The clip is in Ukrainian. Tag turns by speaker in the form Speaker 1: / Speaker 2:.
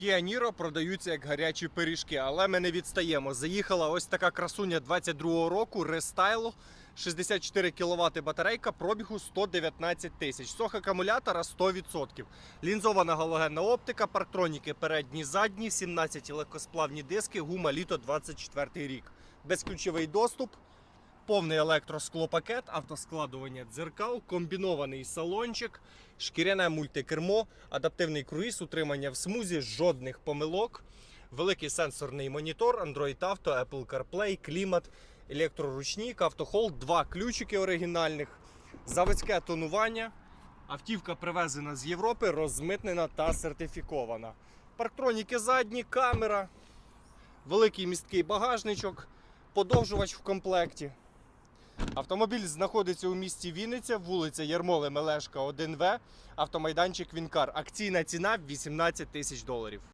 Speaker 1: Niro продаються як гарячі пиріжки, але ми не відстаємо. Заїхала ось така красуня 22-го року, рестайлу. 64 кВт батарейка, пробігу 119 тисяч. Сох акумулятора 100%. Лінзована галогенна оптика, парктроніки передні, задні, 17 легкосплавні диски, гума літо 24 рік. Безключовий доступ, повний електросклопакет, автоскладування дзеркал, комбінований салончик, шкіряне мультикермо, адаптивний круїз, утримання в смузі, жодних помилок, великий сенсорний монітор, Android Auto, Apple CarPlay, клімат, електроручник, автохолд, два ключики оригінальних, заводське тонування. Автівка привезена з Європи, розмитнена та сертифікована. Парктроніки задні, камера, великий місткий багажничок, подовжувач в комплекті. Автомобіль знаходиться у місті Вінниця, вулиця Ярмоли Мелешка, 1В, автомайданчик Вінкар. Акційна ціна 18 тисяч доларів.